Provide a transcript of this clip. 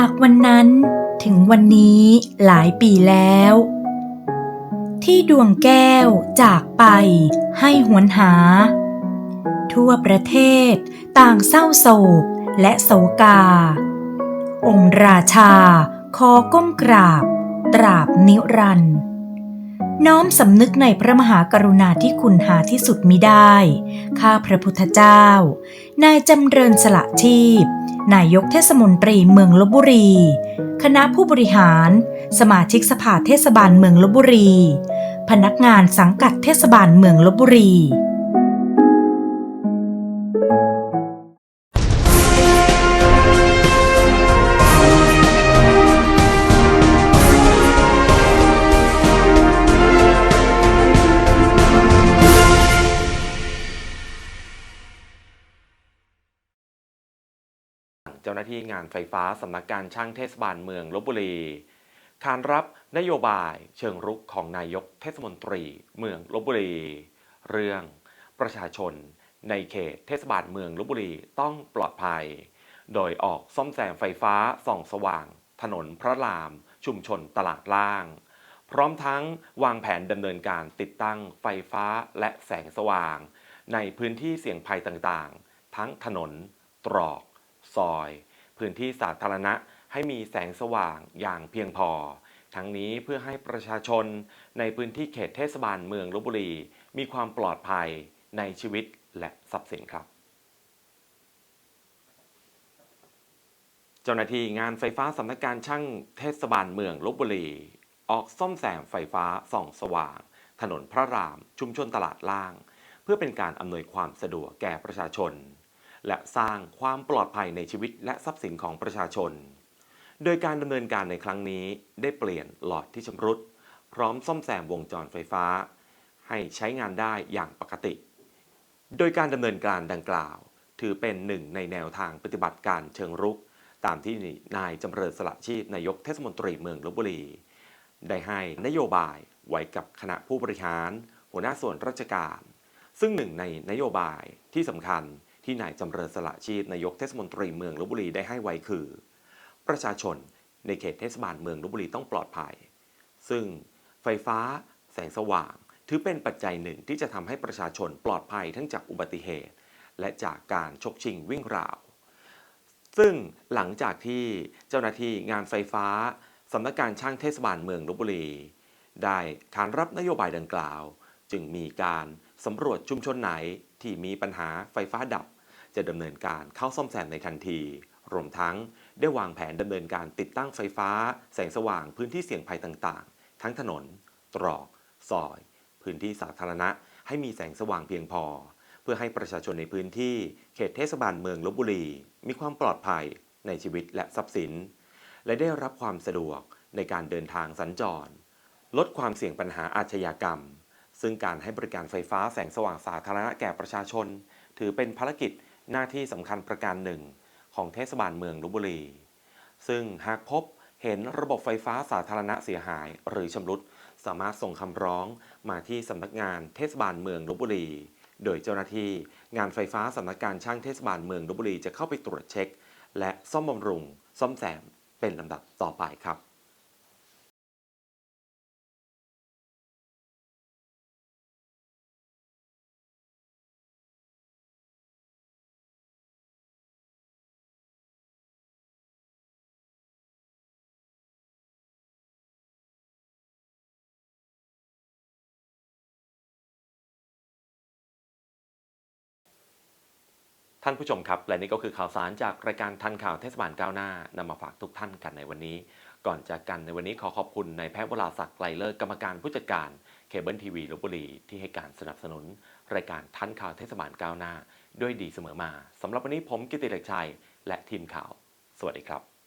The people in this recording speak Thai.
จากวันนั้นถึงวันนี้หลายปีแล้ว ที่ดวงแก้วจากไปให้หวนหา ทั่วประเทศต่างเศร้าโศกและโศกา องค์ราชาขอก้มกราบ ตราบนิรันดร์ น้อมสำนึกในพระมหากรุณาที่คุณหาที่สุดมิได้ ข้าพระพุทธเจ้า นายจำเริญสละชีพ นายกเทศมนตรีเมืองลบบุรี คณะผู้บริหาร สมาชิกสภาเทศบาลเมืองลบบุรี พนักงานสังกัดเทศบาลเมืองลบบุรี จ้าหน้าที่งานไฟฟ้าสำนักการช่างเทศบาลเมืองลบบุรี ขานรับนโยบายเชิงรุกของนายกเทศมนตรี เมืองลบบุรี เรื่องประชาชนในเขตเทศบาลเมืองลบบุรีต้องปลอดภัย โดยออกซ่อมแซมไฟฟ้าส่องสว่าง ถนนพระรามชุมชนตลาดล่าง พร้อมทั้งวางแผนดำเนินการติดตั้งไฟฟ้าและแสงสว่าง ในพื้นที่เสี่ยงภัยต่างๆ ทั้งถนนตรอก ซอย พื้นที่สาธารณะให้มีแสงสว่างอย่างเพียงพอ ทั้งนี้เพื่อให้ประชาชนในพื้นที่เขตเทศบาลเมืองลบบุรี มีความปลอดภัยในชีวิตและทรัพย์สินครับ เจ้าหน้าที่งานไฟฟ้าสำนักการช่างเทศบาลเมืองลบบุรี ออกซ่อมแซมไฟฟ้าส่องสว่าง ถนนพระราม ชุมชนตลาดล่าง เพื่อเป็นการอำนวยความสะดวกแก่ประชาชน และสร้างความปลอดภัยในชีวิตและทรัพย์สินของประชาชน โดยการดำเนินการในครั้งนี้ได้เปลี่ยนหลอดที่ชำรุด พร้อมซ่อมแซมวงจรไฟฟ้า ให้ใช้งานได้อย่างปกติ โดยการดำเนินการดังกล่าว ถือเป็นหนึ่งในแนวทางปฏิบัติการเชิงรุก ตามที่นายจำเริญสละชีพนายกเทศมนตรีเมืองลบบุรี ได้ให้นโยบายไว้กับคณะผู้บริหาร หัวหน้าส่วนราชการ ซึ่งหนึ่งในนโยบายที่สำคัญ ที่นายจำเริญสละชีพนายกเทศมนตรีเมืองลบบุรีได้ให้ไว้คือ ประชาชนในเขตเทศบาลเมืองลบบุรีต้องปลอดภัย ซึ่งไฟฟ้า แสงสว่าง ถือเป็นปัจจัยหนึ่งที่จะทำให้ประชาชนปลอดภัยทั้งจากอุบัติเหตุ และจากการชกชิงวิ่งราว ซึ่งหลังจากที่เจ้าหน้าที่งานไฟฟ้าสำนักการช่างเทศบาลเมืองลบบุรี ได้ขานรับนโยบายดังกล่าว จึงมีการสำรวจชุมชนไหนที่มีปัญหาไฟฟ้าดับ จะดำเนินการเข้าซ่อมแซมในทันที รวมทั้งได้วางแผนดำเนินการติดตั้งไฟฟ้า แสงสว่างพื้นที่เสี่ยงภัยต่างๆ ทั้งถนน ตรอก ซอย พื้นที่สาธารณะ ให้มีแสงสว่างเพียงพอ เพื่อให้ประชาชนในพื้นที่ เขตเทศบาลเมืองลบบุรี มีความปลอดภัยในชีวิตและทรัพย์สิน และได้รับความสะดวกในการเดินทางสัญจร ลดความเสี่ยงปัญหาอาชญากรรม ซึ่งการให้บริการไฟฟ้าแสงสว่างสาธารณะแก่ประชาชน ถือเป็นภารกิจ หน้าที่สำคัญประการหนึ่ง ของเทศบาลเมืองลบบุรี ซึ่งหากพบเห็นระบบไฟฟ้าสาธารณะเสียหาย หรือชำรุด สามารถส่งคำร้องมาที่สำนักงานเทศบาลเมืองลบบุรี โดยเจ้าหน้าที่งานไฟฟ้าสำนักการช่างเทศบาลเมืองลบบุรีจะเข้าไปตรวจเช็ค และซ่อมบำรุง ซ่อมแซมเป็นลำดับต่อไปครับ ท่านผู้ชมครับ และนี่ก็คือข่าวสารจากรายการทันข่าวเทศบาลก้าวหน้านำมาฝากทุกท่านกันในวันนี้ ก่อนจากกันในวันนี้ขอขอบคุณนายแพทย์วราศักดิ์ไกลเลิศกรรมการผู้จัดการเคเบิลทีวีลบบุรีที่ให้การสนับสนุน รายการทันข่าวเทศบาลก้าวหน้า ด้วยดีเสมอมาสำหรับวันนี้ผมกิติเดชชัย และทีมข่าว สวัสดีครับ